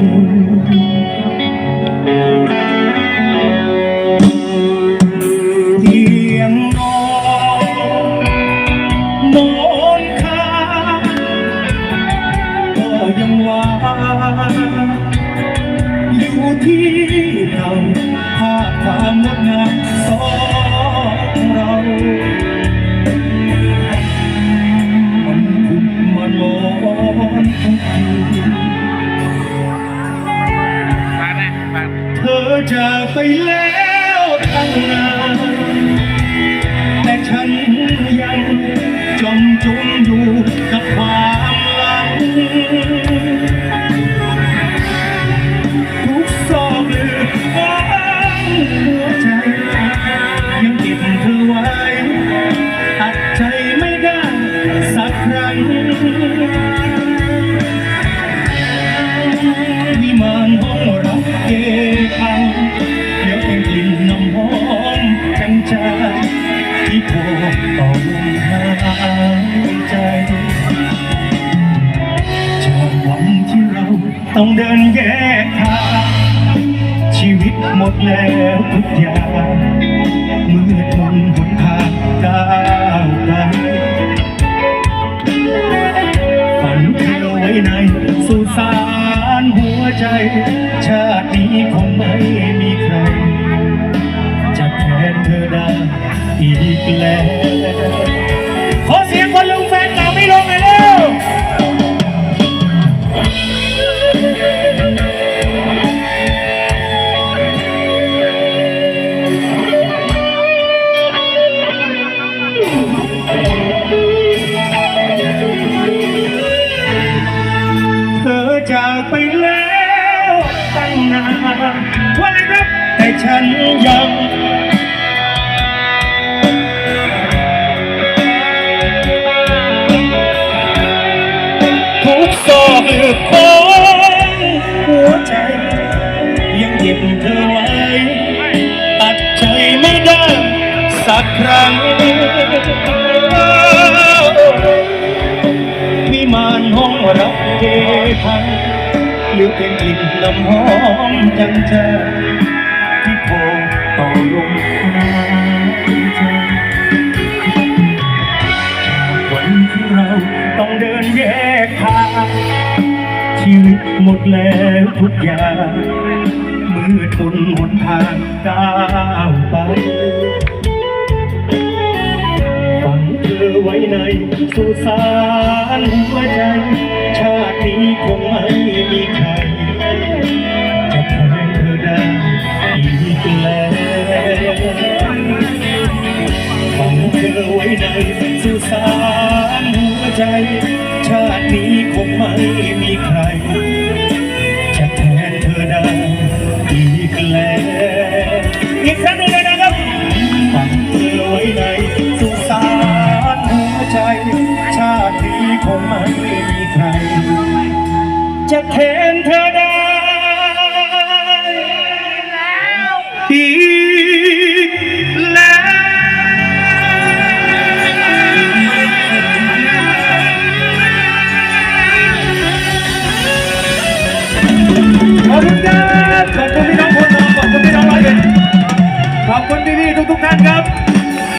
เแล้วทั้งนั้น ต้องเดินแยกทางชีวิตหมดแล้วทุกอย่างมืดมนหนทางก้าวไปฝันเธอไว้ในสุสานหัวใจ ชาตินี้คงไม่มีใคร จะแทนเธอได้อีกแล้ว ว่าอะไรครับ แต่ฉันยังทุกซอกลึกของหัวใจ ยังเก็บเธอไว้ ตัดใจไม่ได้สักครั้งวิมานห้องรับเทพัง รือเป็นกลิ่นน้ำหอมจังใจที่พอต่อลมหายใจวันที่เราต้องเดินแยกทางชีวิตหมดแล้วทุกอย่างมืดมนหนทางก้าวไป ยสุสานหัวใจ ชาตินี้คงไม่มีใครจะแทนเธอได้อีกแล้วฝังเธอไว้ในสุสานหัวใจ ใคร จะแทนเธอได้อีแล้วขอบคุณครับขอบคุณพี่น้องคนขอบคุณพี่น้องร้อยขอบคุณพี่ๆทุกๆท่านครับ